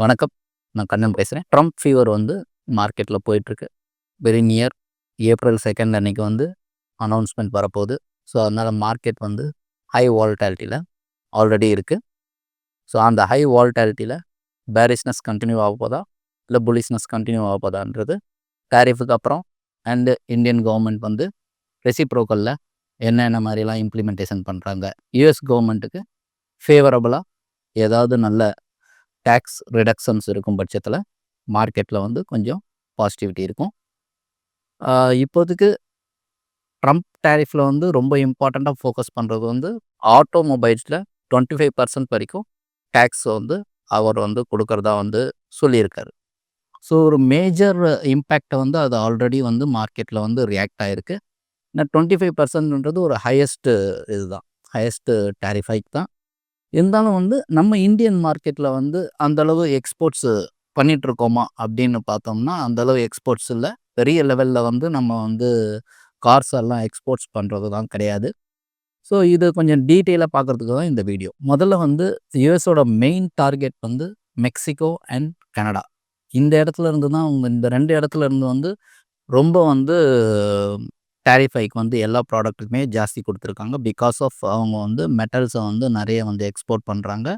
வணக்கம். நான் கண்ணன் பேசுகிறேன் ட்ரம்ப் ஃபீவர் வந்து மார்க்கெட்டில் போயிட்டுருக்கு. வெரி நியர் ஏப்ரல் செகண்ட் அன்னைக்கு வந்து அனௌன்ஸ்மெண்ட் வரப்போகுது. ஸோ, அதனால் மார்க்கெட் வந்து ஹை வால்டாலிட்டியில் ஆல்ரெடி இருக்குது ஸோ, அந்த ஹை வால்டாலிட்டியில் பேரிஷ்னஸ் கன்டின்யூ ஆகப்போதா? புலிஷ்னஸ் கண்டினியூ ஆக போதான்றது டேரிஃபுக்கு அப்புறம் அண்டு இந்தியன் கவர்மெண்ட் வந்து ரெசிப்ரோக்கலில் என்னென்ன மாதிரிலாம் இம்ப்ளிமெண்டேஷன் பண்ணுறாங்க யுஎஸ் கவர்மெண்ட்டுக்கு ஃபேவரபுளாக ஏதாவது நல்ல டேக்ஸ் ரிடக்ஷன்ஸ் இருக்கும் பட்சத்தில் மார்க்கெட்டில் வந்து கொஞ்சம் பாசிட்டிவிட்டி இருக்கும். இப்போதைக்கு ட்ரம்ப் டேரிஃபில் வந்து ரொம்ப இம்பார்ட்டண்ட்டாக ஃபோக்கஸ் பண்ணுறது வந்து ஆட்டோமொபைல்ஸில் டுவெண்ட்டி ஃபைவ் பர்சன்ட் வரைக்கும் டேக்ஸ் வந்து அவர் வந்து கொடுக்குறதா வந்து சொல்லியிருக்காரு. ஸோ, ஒரு மேஜர் இம்பேக்டை வந்து அது ஆல்ரெடி வந்து மார்க்கெட்டில் வந்து ரியாக்ட் ஆகிருக்கு ஏன்னா டுவெண்ட்டி ஃபைவ் பர்சன்ட்ன்றது ஒரு ஹையஸ்ட்டு இதுதான். ஹையஸ்ட்டு டாரிஃப் தான். இருந்தாலும் வந்து நம்ம இந்தியன் மார்க்கெட்டில் வந்து அந்த அளவு எக்ஸ்போர்ட்ஸ் அப்படின்னு பார்த்தோம்னா, அந்த அளவு எக்ஸ்போர்ட்ஸ் இல்லை பெரிய லெவலில் வந்து நம்ம வந்து கார்ஸ் எல்லாம் எக்ஸ்போர்ட்ஸ் பண்ணுறது தான் கிடையாது. ஸோ, இது கொஞ்சம் டீட்டெயிலாக பார்க்கறதுக்கு தான் இந்த வீடியோ. முதல்ல வந்து யுஎஸோட மெயின் டார்கெட் வந்து மெக்சிகோ அண்ட் கனடா. இந்த இடத்துல இருந்து தான் அவங்க இந்த ரெண்டு இடத்துல இருந்து வந்து ரொம்ப வந்து டேரிஃப் ஹைக் வந்து எல்லா ப்ராடக்ட்டுக்குமே ஜாஸ்தி கொடுத்துருக்காங்க பிகாஸ் ஆஃப் அவங்க வந்து மெட்டல்ஸை வந்து நிறைய வந்து எக்ஸ்போர்ட் பண்ணுறாங்க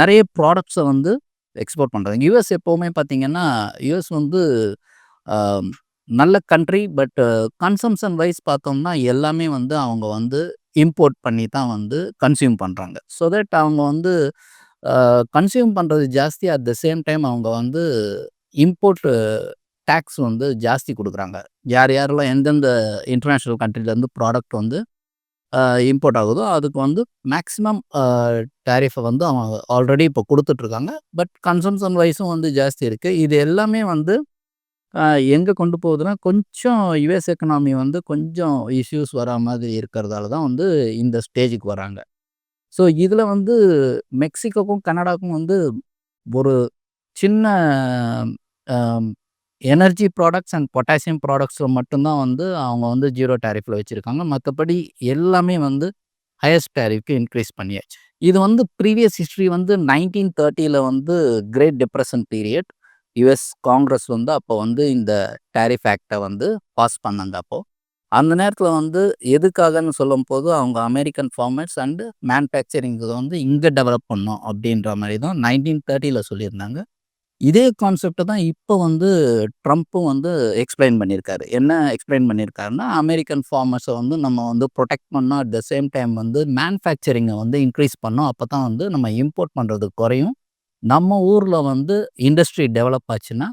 நிறைய ப்ராடக்ட்ஸை வந்து எக்ஸ்போர்ட் பண்ணுறாங்க யூஎஸ் எப்போவுமே பார்த்தீங்கன்னா, யூஎஸ் வந்து நல்ல கண்ட்ரி. பட் கன்சம்ஷன் வைஸ் பார்த்தோம்னா, எல்லாமே வந்து அவங்க வந்து இம்போர்ட் பண்ணி தான் வந்து கன்சியூம் பண்ணுறாங்க ஸோ தட் அவங்க வந்து கன்சியூம் பண்ணுறது ஜாஸ்தி. அட் த சேம் டைம் அவங்க வந்து இம்போர்ட் டேக்ஸ் வந்து ஜாஸ்தி கொடுக்குறாங்க. யார் யாரெல்லாம் எந்தெந்த இன்டர்நேஷ்னல் கண்ட்ரிலேருந்து ப்ராடக்ட் வந்து இம்போர்ட் ஆகுதோ, அதுக்கு வந்து மேக்ஸிமம் டேரிஃபை வந்து அவங்க ஆல்ரெடி இப்போ கொடுத்துட்ருக்காங்க. பட் கன்சம்ஷன் வைஸும் வந்து ஜாஸ்தி இருக்குது இது எல்லாமே வந்து எங்கே கொண்டு போகுதுன்னா, கொஞ்சம் யுஎஸ் எக்கனாமி வந்து கொஞ்சம் இஷ்யூஸ் வரா மாதிரி இருக்கிறதால தான் வந்து இந்த ஸ்டேஜுக்கு வராங்க. ஸோ, இதில் வந்து மெக்சிகோக்கும், கனடாக்கும் வந்து ஒரு சின்ன எனர்ஜி ப்ராடக்ட்ஸ் அண்ட் பொட்டாசியம் ப்ராடக்ட்ஸில் மட்டும் தான் வந்து அவங்க வந்து ஜீரோ டேரிஃபில் வச்சுருக்காங்க மற்றபடி எல்லாமே வந்து ஹையஸ்ட் டேரிஃப்க்கு இன்க்ரீஸ் பண்ணியாச்சு. இது வந்து ப்ரீவியஸ் ஹிஸ்ட்ரி வந்து 1930ல வந்து great depression period. US Congress வந்து அப்போ வந்து இந்த டேரிஃப் ஆக்டை வந்து பாஸ் பண்ணாங்க அப்போது அந்த நேரத்தில் வந்து எதுக்காகன்னு சொல்லும்போது, அவங்க அமெரிக்கன் ஃபார்மேட்ஸ் அண்டு மேனுஃபேக்சரிங் வந்து இங்கே டெவலப் பண்ணோம் அப்படின்ற மாதிரி தான் 1930ல சொல்லியிருந்தாங்க. இதே கான்செப்டை தான் இப்போ வந்து ட்ரம்ப்பும் வந்து எக்ஸ்பிளைன் பண்ணியிருக்காரு. என்ன எக்ஸ்பிளைன் பண்ணியிருக்காருன்னா, அமெரிக்கன் ஃபார்மர்ஸை வந்து நம்ம வந்து ப்ரொடெக்ட் பண்ணோம் அட் த சேம் டைம் வந்து மேனுஃபேக்சரிங்கை வந்து இன்க்ரீஸ் பண்ணோம் அப்போ தான் வந்து நம்ம இம்போர்ட் பண்ணுறது குறையும். நம்ம ஊரில் வந்து இண்டஸ்ட்ரி டெவலப் ஆச்சுன்னா,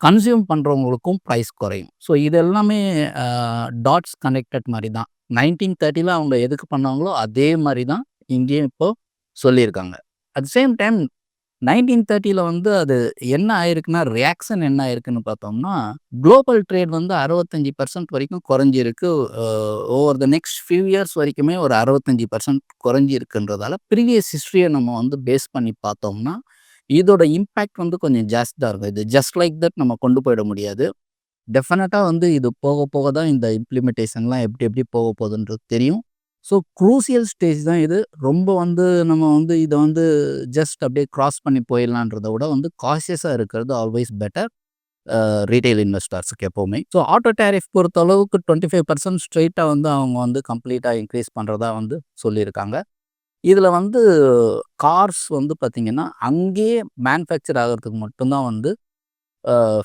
கன்சியூம் பண்ணுறவங்களுக்கும் ப்ரைஸ் குறையும். ஸோ, இது எல்லாமே டாட்ஸ் கனெக்டட் மாதிரி தான். 1930ல அவங்க எதுக்கு பண்ணாங்களோ, அதே மாதிரி தான் இங்கேயும் இப்போது சொல்லியிருக்காங்க. அட் சேம் டைம் 1930ல வந்து அது என்ன ஆயிருக்குன்னா, ரியாக்ஷன் என்ன ஆயிருக்குன்னு பார்த்தோம்னா, குளோபல் ட்ரேட் வந்து 65% வரைக்கும் குறைஞ்சிருக்கு. Over the next few years வரைக்குமே ஒரு 65% குறைஞ்சிருக்குன்றதால, ப்ரீவியஸ் ஹிஸ்ட்ரியை நம்ம வந்து பேஸ் பண்ணி பார்த்தோம்னா, இதோட இம்பேக்ட் வந்து கொஞ்சம் ஜாஸ்தியாக இருக்கும். இது ஜஸ்ட் லைக் தட் நம்ம கொண்டு போயிட முடியாது. டெஃபினட்டாக வந்து இது போக போக தான் இந்த இம்ப்ளிமெண்டேஷன்லாம் எப்படி எப்படி போக போகுதுன்றது தெரியும். ஸோ, குரூசியல் ஸ்டேஜ் தான் இது. ரொம்ப வந்து நம்ம வந்து இதை வந்து ஜஸ்ட் அப்படியே க்ராஸ் பண்ணி போயிடலான்றத விட வந்து காஷியஸாக இருக்கிறது ஆல்வேஸ் பெட்டர். ரீட்டைல் ரீட்டெயில் எப்போவுமே ஸோ, ஆட்டோ டேரிஃப் பொறுத்த அளவுக்கு 25% ஸ்ட்ரெய்ட்டா வந்து அவங்க வந்து கம்ப்ளீட்டாக இன்க்ரீஸ் பண்ணுறதா வந்து சொல்லியிருக்காங்க. இதில் வந்து கார்ஸ் வந்து பார்த்தீங்கன்னா, அங்கேயே மேனுஃபேக்சர் ஆகுறதுக்கு மட்டும்தான் வந்து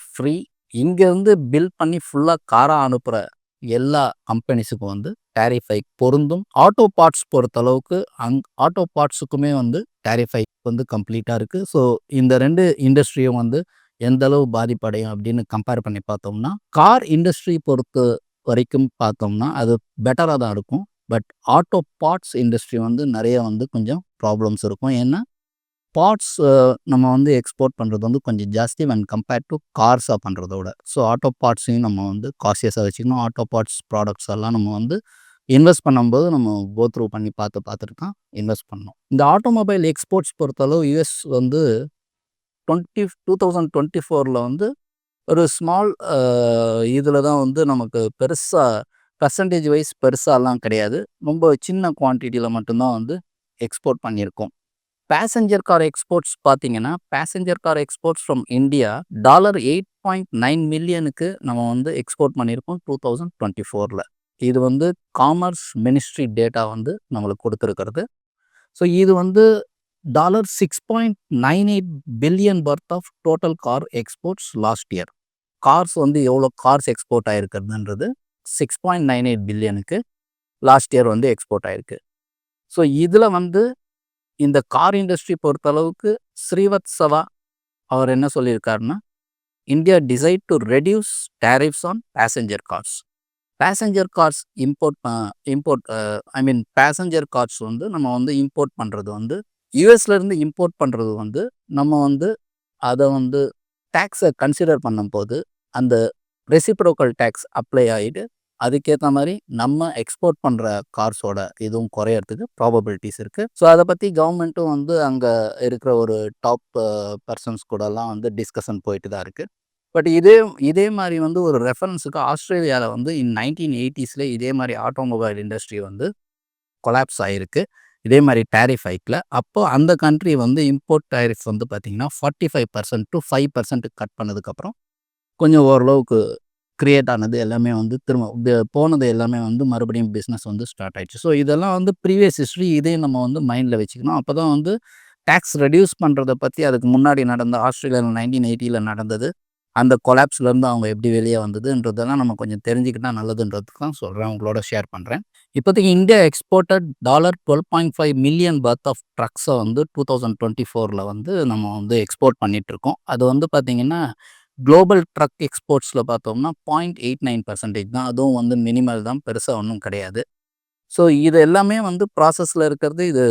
ஃப்ரீ. இங்கேருந்து பில்ட் பண்ணி ஃபுல்லாக காராக அனுப்புகிற எல்லா கம்பெனிஸுக்கும் வந்து டேரிஃப் ஹைக் பொருந்தும். ஆட்டோ பார்ட்ஸ் பொறுத்த அளவுக்கு அங் ஆட்டோ பார்ட்ஸுக்குமே வந்து டேரிஃப் ஹைக் வந்து கம்ப்ளீட்டாக இருக்குது ஸோ, இந்த ரெண்டு இண்டஸ்ட்ரியும் வந்து எந்த அளவு பாதிப்படையும் அப்படின்னு கம்பேர் பண்ணி பார்த்தோம்னா, கார் இண்டஸ்ட்ரி பொறுத்த வரைக்கும் பார்த்தோம்னா, அது பெட்டராக தான் இருக்கும். பட் ஆட்டோ பார்ட்ஸ் இண்டஸ்ட்ரி வந்து நிறைய வந்து கொஞ்சம் ப்ராப்ளம்ஸ் இருக்கும். ஏன்னா, பார்ட்ஸ் நம்ம வந்து எக்ஸ்போர்ட் பண்ணுறது வந்து கொஞ்சம் ஜாஸ்தி வென் கம்பேர்ட் டு கார்ஸாக பண்ணுறதோட ஸோ, ஆட்டோ பார்ட்ஸையும் நம்ம வந்து காஷியஸா வச்சுக்கணும். ஆட்டோ பார்ட்ஸ் ப்ராடக்ட்ஸ் எல்லாம் நம்ம வந்து இன்வெஸ்ட் பண்ணும்போது நம்ம கோத்ரூ பண்ணி பார்த்து பார்த்துட்டு தான் இன்வெஸ்ட் பண்ணணும். இந்த ஆட்டோமொபைல் எக்ஸ்போர்ட்ஸ் பொறுத்தளவு யூஎஸ் வந்து 20 2024ல வந்து ஒரு ஸ்மால் இதில் தான் வந்து நமக்கு பெருசாக பர்சன்டேஜ் வைஸ் பெருசாலாம் கிடையாது. ரொம்ப சின்ன குவான்டிட்டியில் மட்டும்தான் வந்து எக்ஸ்போர்ட் பண்ணியிருக்கோம். பேசஞ்சர் கார் எக்ஸ்போர்ட்ஸ் பார்த்தீங்கன்னா, passenger car exports from India dollar 8.9 மில்லியனுக்கு நம்ம வந்து எக்ஸ்போர்ட் பண்ணியிருக்கோம் 2024ல. இது வந்து காமர்ஸ் மினிஸ்ட்ரி டேட்டா வந்து நம்மளுக்கு கொடுத்துருக்கிறது ஸோ இது வந்து dollar 6.98 billion worth of total car exports last year. Cars வந்து எவ்வளோ கார்ஸ் எக்ஸ்போர்ட் ஆகிருக்கிறதுன்றது சிக்ஸ் பாயிண்ட் நைன் எயிட் பில்லியனுக்கு லாஸ்ட் இயர் வந்து எக்ஸ்போர்ட் ஆகிருக்கு ஸோ இதில் வந்து இந்த கார் இண்டஸ்ட்ரி பொறுத்தளவுக்கு ஸ்ரீவத்சவா அவர் என்ன சொல்லியிருக்காருன்னா, India decide to reduce tariffs on passenger cars. Passenger cars import import I mean passenger cars வந்து நம்ம வந்து இம்போர்ட் பண்ணுறது வந்து யூஎஸ்லேருந்து இம்போர்ட் பண்ணுறது வந்து நம்ம வந்து அதை வந்து டேக்ஸை கன்சிடர் பண்ணும்போது, அந்த ரெசிப்ரோக்கல் டேக்ஸ் அப்ளை ஆகிட்டு அதுக்கேற்ற மாதிரி நம்ம எக்ஸ்போர்ட் பண்ணுற கார்ஸோட இதுவும் குறையறதுக்கு ப்ராபபிலிட்டிஸ் இருக்குது ஸோ அதை பற்றி கவர்மெண்ட்டும் வந்து அங்கே இருக்கிற ஒரு டாப் பர்சன்ஸ் கூடலாம் வந்து டிஸ்கஷன் போயிட்டு தான் இருக்குது பட் இதே இதே மாதிரி வந்து ஒரு ரெஃபரன்ஸுக்கு ஆஸ்திரேலியாவில் வந்து இன் 1980ஸ்ல இதே மாதிரி ஆட்டோமொபைல் இண்டஸ்ட்ரி வந்து கொலாப்ஸ் ஆகிருக்கு இதே மாதிரி டேரிஃப் ஹைக்கில் அப்போ அந்த கண்ட்ரி வந்து இம்போர்ட் டேரிஃப் வந்து பார்த்தீங்கன்னா, 45% டூ ஃபைவ் பர்சன்ட் கட் பண்ணதுக்கப்புறம், கொஞ்சம் ஓரளவுக்கு க்ரியேட் ஆனது எல்லாமே வந்து திரும்ப போனது எல்லாமே வந்து மறுபடியும் பிஸ்னஸ் வந்து ஸ்டார்ட் ஆயிடுச்சு. ஸோ இதெல்லாம் வந்து ப்ரீவியஸ் ஹிஸ்ட்ரி இதையும் நம்ம வந்து மைண்டில் வச்சுக்கணும். அப்போ தான் வந்து டேக்ஸ் ரெடியூஸ் பண்ணுறதை பற்றி அதுக்கு முன்னாடி நடந்த ஆஸ்திரேலியில் நைன்டீன் எயிட்டியில் நடந்தது. அந்த கொலாப்ஸ்லேருந்து அவங்க எப்படி வெளியே வந்ததுன்றதெல்லாம் நம்ம கொஞ்சம் தெரிஞ்சுக்கிட்டால் நல்லதுன்றதுக்கு தான் சொல்கிறேன் உங்களோட ஷேர் பண்ணுறேன் இப்போதைக்கு India exported dollar 12.5 million worth of ட்ரக்ஸை வந்து 2024ல வந்து நம்ம வந்து எக்ஸ்போர்ட் பண்ணிகிட்ருக்கோம் அது வந்து பார்த்தீங்கன்னா, குளோபல் ட்ரக் எக்ஸ்போர்ட்ஸில் பார்த்தோம்னா 0.89% தான். அதுவும் வந்து மினிமல் தான். பெருசாக ஒன்றும் கிடையாது. ஸோ இது எல்லாமே வந்து ப்ராசஸில் இருக்கிறது. இது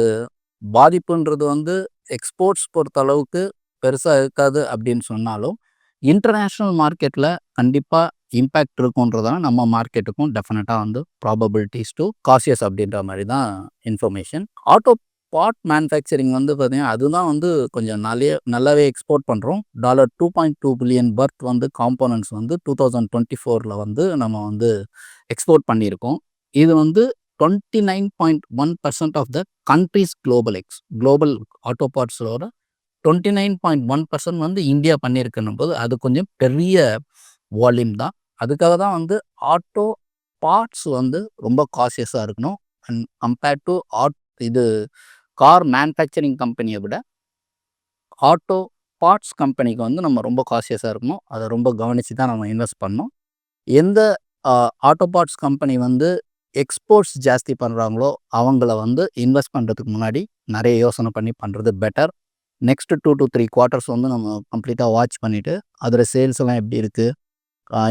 பாதிப்புன்றது வந்து எக்ஸ்போர்ட்ஸ் பொறுத்த அளவுக்கு பெருசாக இருக்காது அப்படின்னு சொன்னாலும், இன்டர்நேஷ்னல் மார்க்கெட்டில் கண்டிப்பாக இம்பேக்ட் இருக்குன்றதால நம்ம மார்க்கெட்டுக்கும் டெஃபினட்டாக வந்து ப்ராபபிலிட்டிஸ் டூ காசியஸ் அப்படின்ற மாதிரி தான் இன்ஃபர்மேஷன். ஆட்டோ பார்ட் மேனுஃபேக்சரிங் வந்து பார்த்தீங்கன்னா, அதுதான் வந்து கொஞ்சம் நெறைய நல்லாவே எக்ஸ்போர்ட் பண்ணுறோம் டாலர் 2.2 பில்லியன் பர்த் வந்து காம்போனன்ட்ஸ் வந்து 2024ல வந்து நம்ம வந்து எக்ஸ்போர்ட் பண்ணியிருக்கோம். இது வந்து 29.1% of the countries global X global auto பார்ட்ஸோட 29.1% வந்து இந்தியா பண்ணியிருக்குன்னும்போது, அது கொஞ்சம் பெரிய வால்யூம் தான். அதுக்காக தான் வந்து ஆட்டோ பார்ட்ஸ் வந்து ரொம்ப காசியஸாக இருக்கணும். அண்ட் கம்பேர்ட் டு ஆட் இது கார் மேனுஃபேக்சரிங் கம்பெனியை விட ஆட்டோ பார்ட்ஸ் கம்பெனிக்கு வந்து நம்ம ரொம்ப காசியஸாக இருக்கணும். அதை ரொம்ப கவனித்து தான் நம்ம இன்வெஸ்ட் பண்ணணும். எந்த ஆட்டோ பார்ட்ஸ் கம்பெனி வந்து எக்ஸ்போர்ட்ஸ் ஜாஸ்தி பண்ணுறாங்களோ அவங்கள வந்து இன்வெஸ்ட் பண்ணுறதுக்கு முன்னாடி நிறைய யோசனை பண்ணி பண்ணுறது better. Next two to three quarters வந்து நம்ம கம்ப்ளீட்டாக வாட்ச் பண்ணிட்டு, அதோட சேல்ஸ் எல்லாம் எப்படி இருக்குது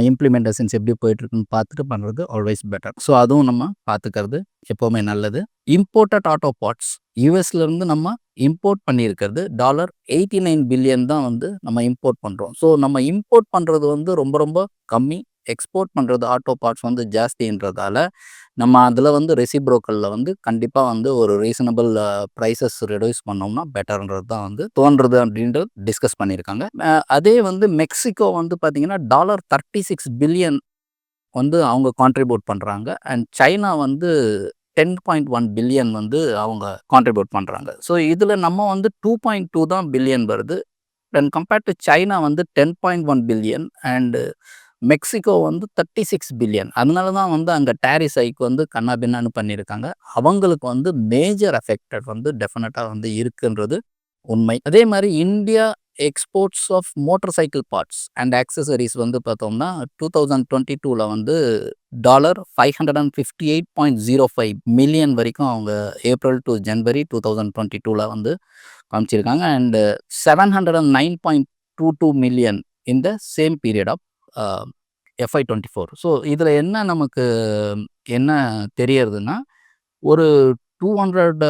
இம்ப்ளிமெண்டேஷன்ஸ் எப்படி போயிட்டுருக்குன்னு பார்த்துட்டு பண்ணுறது ஆல்வேஸ் பெட்டர். ஸோ அதுவும் நம்ம பார்த்துக்கிறது எப்போவுமே நல்லது. இம்போர்ட்டட் ஆட்டோ பார்ட்ஸ் யூஎஸ்லேருந்து நம்ம இம்போர்ட் பண்ணியிருக்கிறது டாலர் 89 பில்லியன் தான் வந்து நம்ம இம்போர்ட் பண்ணுறோம் ஸோ நம்ம இம்போர்ட் பண்ணுறது வந்து ரொம்ப ரொம்ப கம்மி. எக்ஸ்போர்ட் பண்ணுறது ஆட்டோ பார்ட்ஸ் வந்து ஜாஸ்தின்றதால, நம்ம அதில் வந்து ரெசிப்ரோக்கலில் வந்து கண்டிப்பாக வந்து ஒரு ரீசனபிள் ப்ரைஸஸ் ரெடியூஸ் பண்ணோம்னா பெட்டர்ன்றது தான் வந்து தோன்றது அப்படின்றது டிஸ்கஸ் பண்ணியிருக்காங்க. அதே வந்து மெக்சிகோ வந்து பார்த்திங்கன்னா டாலர் 36 பில்லியன் வந்து அவங்க கான்ட்ரிபியூட் பண்ணுறாங்க அண்ட் சைனா வந்து 10.1 பில்லியன் வந்து அவங்க கான்ட்ரிபியூட் பண்ணுறாங்க ஸோ இதில் நம்ம வந்து 2.2 தான் பில்லியன் வருது. அண்ட் கம்பேர்ட் டூ சைனா வந்து 10.1 பில்லியன் அண்ட் மெக்சிகோ வந்து 36 பில்லியன். அதனால தான் வந்து அங்கே டேரிஸ் ஐக்கு வந்து கன்னாபின்னான்னு பண்ணியிருக்காங்க. அவங்களுக்கு வந்து மேஜர் அஃபெக்டட் வந்து டெஃபினட்டாக வந்து இருக்குன்றது உண்மை. அதே மாதிரி India exports of motorcycle parts and accessories வந்து பார்த்தோம்னா, 2022ல வந்து டாலர் 558.05 மில்லியன் வரைக்கும் அவங்க ஏப்ரல் டூ தௌசண்ட் டுவெண்ட்டி டூவில் வந்து காமிச்சிருக்காங்க. And 709.22 million in the same period of FY twenty four so இதில் என்ன நமக்கு என்ன தெரியறதுன்னா ஒரு டூ ஹண்ட்ரட்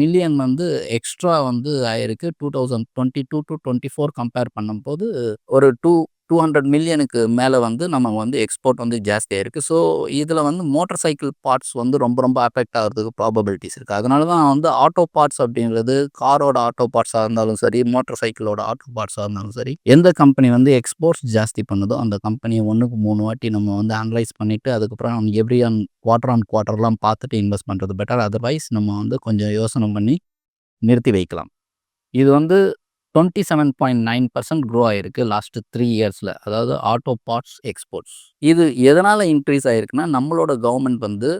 மில்லியன் வந்து எக்ஸ்ட்ரா வந்து ஆயிருக்கு. Two thousand twenty two to twenty four compare பண்ணும்போது ஒரு டூ 200 மில்லியனுக்கு மேலே வந்து நம்ம வந்து எக்ஸ்போர்ட் வந்து ஜாஸ்தியாக இருக்குது ஸோ இதில் வந்து மோட்டர் சைக்கிள் பார்ட்ஸ் வந்து ரொம்ப ரொம்ப அஃபெக்ட் ஆகிறதுக்கு ப்ராபபிலிட்டிஸ் இருக்குது அதனால தான் வந்து ஆட்டோ பார்ட்ஸ் அப்படின்றது காரோட ஆட்டோ பார்ட்ஸாக இருந்தாலும் சரி, மோட்டர் சைக்கிளோட ஆட்டோ பார்ட்ஸாக இருந்தாலும் சரி, எந்த கம்பெனி வந்து எக்ஸ்போர்ட்ஸ் ஜாஸ்தி பண்ணுதோ, அந்த கம்பெனியை ஒன்றுக்கு மூணு வாட்டி நம்ம வந்து அனலைஸ் பண்ணிவிட்டு அதுக்கப்புறம் எவ்ரி ஆன் குவார்டர் ஆன் குவார்டர்லாம் பார்த்துட்டு இன்வெஸ்ட் பண்ணுறது பெட்டர். அதர்வைஸ் நம்ம வந்து கொஞ்சம் யோசனை பண்ணி நிறுத்தி வைக்கலாம். இது வந்து 27.9% க்ரோ ஆயிருக்கு லாஸ்ட் த்ரீ இயர்ஸில் அதாவது ஆட்டோ பார்ட்ஸ் எக்ஸ்போர்ட்ஸ். இது எதனால் இன்க்ரீஸ் ஆயிருக்குன்னா, நம்மளோட கவர்மெண்ட் வந்து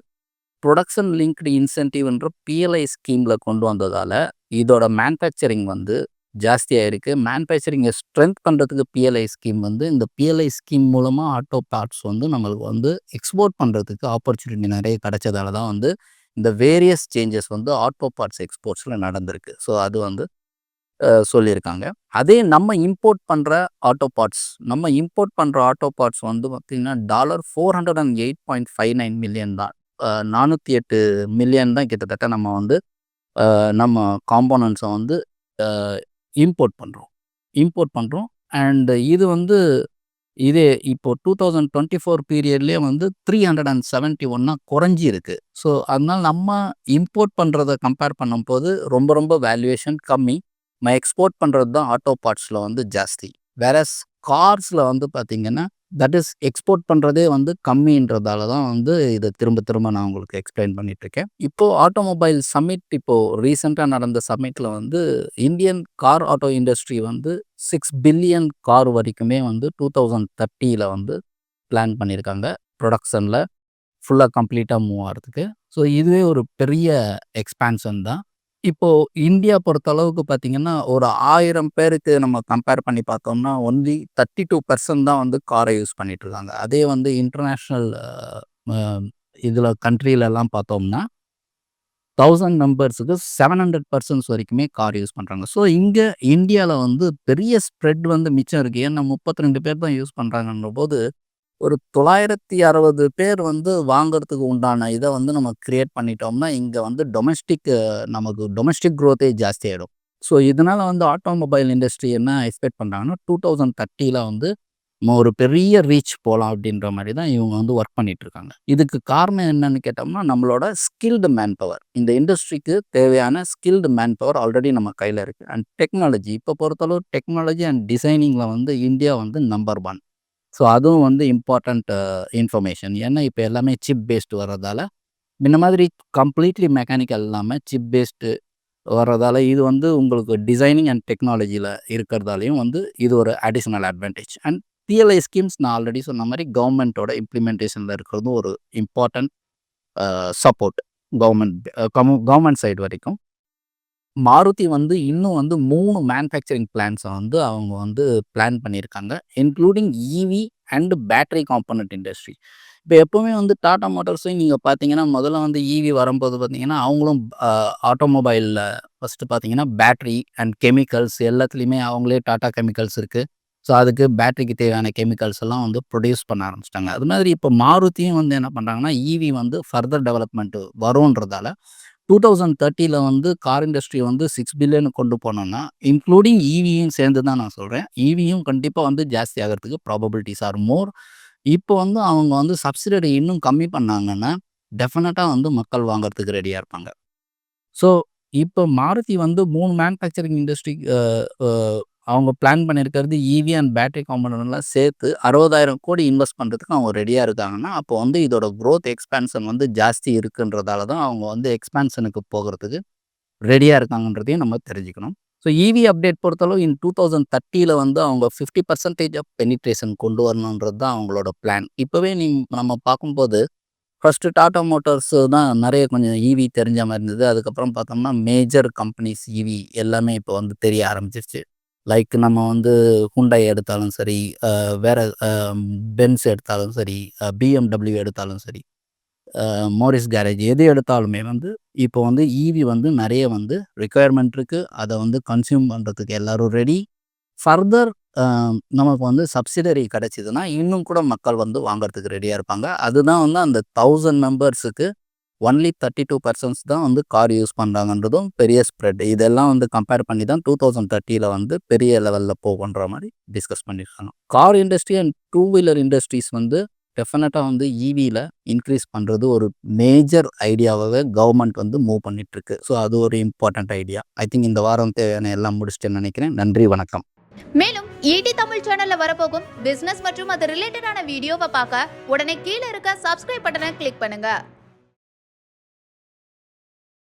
ப்ரொடக்ஷன் லிங்க்டு இன்சென்டிவ்ன்ற பிஎல்ஐ ஸ்கீமில் கொண்டு வந்ததால் இதோட மேனுஃபேக்சரிங் வந்து ஜாஸ்தியாயிருக்கு. மேனுஃபேக்சரிங்க ஸ்ட்ரென்த் பண்ணுறதுக்கு பிஎல்ஐ ஸ்கீம் வந்து இந்த பிஎல்ஐ ஸ்கீம் மூலமாக ஆட்டோ பார்ட்ஸ் வந்து நம்மளுக்கு வந்து எக்ஸ்போர்ட் பண்ணுறதுக்கு ஆப்பர்ச்சுனிட்டி நிறைய கிடைச்சதால தான் வந்து, இந்த வேரியஸ் சேஞ்சஸ் வந்து ஆட்டோ பார்ட்ஸ் எக்ஸ்போர்ட்ஸில் நடந்திருக்கு. ஸோ அது வந்து சொல்லியிருக்காங்க. அதே நம்ம இம்போர்ட் பண்ணுற ஆட்டோ பார்ட்ஸ் நம்ம இம்போர்ட் பண்ணுற ஆட்டோ பார்ட்ஸ் வந்து பார்த்திங்கன்னா டாலர் 408.59 மில்லியன் தான். நானூற்றி எட்டு மில்லியன் தான் கிட்டத்தட்ட நம்ம வந்து நம்ம காம்போனன்ட்ஸை வந்து இம்போர்ட் பண்ணுறோம் இம்போர்ட் பண்ணுறோம் அண்டு இது வந்து இதே இப்போ டூ தௌசண்ட் டுவெண்ட்டி ஃபோர் பீரியட்லேயே வந்து த்ரீ ஹண்ட்ரட் அண்ட் செவன்ட்டி ஒன்னாக குறைஞ்சி இருக்குது ஸோ அதனால் நம்ம இம்போர்ட் பண்ணுறதை கம்பேர் பண்ணும்போது ரொம்ப ரொம்ப வேல்யூவேஷன் கம்மி. நம்ம எக்ஸ்போர்ட் பண்ணுறது தான் ஆட்டோ பார்ட்ஸில் வந்து ஜாஸ்தி. வேற கார்ஸில் வந்து பார்த்திங்கன்னா தட் இஸ் எக்ஸ்போர்ட் பண்ணுறதே வந்து கம்மின்றதால தான் வந்து இதை திரும்ப திரும்ப நான் உங்களுக்கு எக்ஸ்பிளைன் பண்ணிகிட்ருக்கேன் இப்போது ஆட்டோமொபைல் சம்மிட் இப்போது ரீசெண்டாக நடந்த சம்மிட்டில் வந்து இந்தியன் கார் ஆட்டோ இண்டஸ்ட்ரி வந்து சிக்ஸ் பில்லியன் கார் வரைக்குமே வந்து 2030ல வந்து பிளான் பண்ணியிருக்காங்க. ப்ரொடக்ஷனில் ஃபுல்லாக கம்ப்ளீட்டாக மூவ் ஆகிறதுக்கு ஸோ இதுவே ஒரு பெரிய எக்ஸ்பான்ஷன் தான். இப்போ இந்தியா பொறுத்தளவுக்கு பார்த்தீங்கன்னா, ஒரு 1000 பேருக்கு நம்ம கம்பேர் பண்ணி பார்த்தோம்னா, ஒன்லி 32% தான் வந்து கார யூஸ் பண்ணிட்டுருக்காங்க. அதே வந்து இன்டர்நேஷனல் அ இதுல கண்ட்ரிலலாம் பார்த்தோம்னா 1000 மெம்பர்ஸுக்கு 700 பர்சன்ஸ் வரைக்குமே கார் யூஸ் பண்றாங்க. ஸோ இங்க இந்தியால வந்து பெரிய ஸ்ப்ரெட் வந்து மிச்சம் இருக்கு. ஏன்னா 32 பேர் தான் யூஸ் பண்றாங்கன்றபோது, ஒரு 960 பேர் வந்து வாங்குறதுக்கு உண்டான இதை வந்து நம்ம கிரியேட் பண்ணிட்டோம்னா, இங்கே வந்து டொமெஸ்டிக் நமக்கு டொமெஸ்டிக் ஜாஸ்தி ஜாஸ்தியாயிடும். ஸோ இதனால் வந்து ஆட்டோமொபைல் இண்டஸ்ட்ரி என்ன எக்ஸ்பெக்ட் பண்ணுறாங்கன்னா டூ தௌசண்ட் தேர்ட்டியில் வந்து நம்ம ஒரு பெரிய ரீச் போகலாம் அப்படின்ற மாதிரி தான் இவங்க வந்து ஒர்க் பண்ணிகிட்ருக்காங்க இதுக்கு காரணம் என்னன்னு கேட்டோம்னா, நம்மளோட ஸ்கில்டு மேன் பவர். இந்த இண்டஸ்ட்ரிக்கு தேவையான ஸ்கில்டு மேன் பவர் ஆல்ரெடி நம்ம கையில் இருக்குது அண்ட் டெக்னாலஜி இப்போ பொறுத்தளவு டெக்னாலஜி அண்ட் டிசைனிங்கில் வந்து இந்தியா வந்து நம்பர் ஒன் ஸோ அதுவும் வந்து இம்பார்ட்டண்ட் இன்ஃபர்மேஷன். Uh, ஏன்னா இப்போ எல்லாமே சிப் பேஸ்டு வர்றதால, முன்ன மாதிரி கம்ப்ளீட்லி மெக்கானிக்கல் இல்லாமல் சிப் பேஸ்டு வர்றதால, இது வந்து உங்களுக்கு டிசைனிங் அண்ட் டெக்னாலஜியில் இருக்கிறதாலையும் வந்து இது ஒரு additional advantage. And PLI schemes நான் ஆல்ரெடி சொன்ன மாதிரி கவர்மெண்ட்டோட இம்ப்ளிமெண்டேஷனில் இருக்கிறதும் ஒரு important support government government side வரைக்கும். மாருதி வந்து இன்னும் வந்து மூணு மேனுஃபேக்சரிங் பிளான்ஸை வந்து அவங்க வந்து பிளான் பண்ணியிருக்காங்க. Including EV and battery component industry. இப்போ எப்போவுமே வந்து டாடா மோட்டார்ஸையும் நீங்கள் பார்த்தீங்கன்னா, முதல்ல வந்து ஈவி வரும்போது பார்த்தீங்கன்னா, அவங்களும் ஆட்டோமொபைலில் ஃபஸ்ட்டு பார்த்தீங்கன்னா, பேட்ரி அண்ட் கெமிக்கல்ஸ் எல்லாத்துலேயுமே அவங்களே டாடா கெமிக்கல்ஸ் இருக்குது ஸோ அதுக்கு பேட்டரிக்கு தேவையான கெமிக்கல்ஸ் எல்லாம் வந்து ப்ரொடியூஸ் பண்ண ஆரம்பிச்சிட்டாங்க அது மாதிரி இப்போ மாருதியும் வந்து என்ன பண்ணுறாங்கன்னா ஈவி வந்து ஃபர்தர் டெவலப்மெண்ட் வரும்ன்றதால 2030ல வந்து கார் இண்டஸ்ட்ரி வந்து சிக்ஸ் பில்லியன் கொண்டு போனோம்னா, இன்க்ளூடிங் ஈவியும் சேர்ந்து தான் நான் சொல்கிறேன் ஈவியும் கண்டிப்பாக வந்து ஜாஸ்தி ஆகிறதுக்கு ப்ராபபிலிட்டிஸ் ஆர் மோர். இப்போ வந்து அவங்க வந்து சப்சிடரி இன்னும் கம்மி பண்ணாங்கன்னா, டெஃபினட்டாக வந்து மக்கள் வாங்கிறதுக்கு ரெடியாக இருப்பாங்க. ஸோ இப்போ மாருதி வந்து மூணு மேனுஃபேக்சரிங் இண்டஸ்ட்ரி அவங்க பிளான் பண்ணியிருக்கிறது ஈவி அண்ட் பேட்டரி காம்போனன்ட்லாம் சேர்த்து 60,000 கோடி இன்வெஸ்ட் பண்ணுறதுக்கு அவங்க ரெடியாக இருக்காங்கன்னா, அப்போ வந்து இதோட குரோத் எக்ஸ்பான்ஷன் வந்து ஜாஸ்தி இருக்குன்றதால தான் அவங்க வந்து எக்ஸ்பான்ஷனுக்கு போகறதுக்கு ரெடியாக இருக்காங்கன்றதையும் நம்ம தெரிஞ்சுக்கணும். ஸோ ஈவி அப்டேட் பொறுத்தளவு இன் 2030ல வந்து அவங்க 50% ஆஃப் பெனிட்ரேஷன் கொண்டு வரணுன்றது தான் அவங்களோட பிளான். இப்போவே நீ நம்ம பார்க்கும்போது, ஃபஸ்ட்டு டாடா மோட்டார்ஸ் தான் நிறைய கொஞ்சம் ஈவி தெரிஞ்ச மாதிரி இருந்தது. அதுக்கப்புறம் பார்த்தோம்னா, மேஜர் கம்பெனிஸ் ஈவி எல்லாமே இப்போ வந்து தெரிய ஆரம்பிச்சிருச்சு. லைக் நம்ம வந்து ஹுண்டை எடுத்தாலும் சரி, வேறு வேற பென்ஸ் எடுத்தாலும் சரி, பிஎம்டபிள்யூ எடுத்தாலும் சரி, மோரிஸ் கேரேஜ் எது எடுத்தாலுமே வந்து, இப்போ வந்து ஈவி வந்து நிறைய வந்து ரிக்குயர்மெண்ட் இருக்கு. அதை வந்து கன்சியூம் பண்ணுறதுக்கு எல்லோரும் ரெடி. ஃபர்தர் நமக்கு வந்து சப்சிடரி கிடச்சிதுன்னா இன்னும் கூட மக்கள் வந்து வாங்குறதுக்கு ரெடியாக இருப்பாங்க. அதுதான் வந்து அந்த தௌசண்ட் மெம்பர்ஸுக்கு ஒன்லி 32% தான் வந்து கார் யூஸ் பண்ணுறாங்கன்றதும் பெரிய ஸ்ப்ரெட். இதெல்லாம் வந்து கம்பேர் பண்ணி தான் 2030ல வந்து பெரிய லெவலில் போகுன்ற மாதிரி டிஸ்கஸ் பண்ணியிருக்காங்க. Car industry and two wheeler industries வந்து டெஃபினட்டாக வந்து ஈவியில் இன்க்ரீஸ் பண்ணுறது ஒரு மேஜர் ஐடியாவாகவே கவர்மெண்ட் வந்து மூவ் பண்ணிகிட்ருக்கு ஸோ அது ஒரு இம்பார்ட்டண்ட் ஐடியா. ஐ திங்க் இந்த வாரம் தேவையான எல்லாம் முடிச்சுட்டு நினைக்கிறேன் நன்றி, வணக்கம். மேலும் ஈடி தமிழ் சேனல்ல வரப்போகும் பிசினஸ் மற்றும் அது ரிலேட்டடான வீடியோவை பார்க்க உடனே கீழே இருக்க சப்ஸ்கிரைப் பட்டனை கிளிக் பண்ணுங்க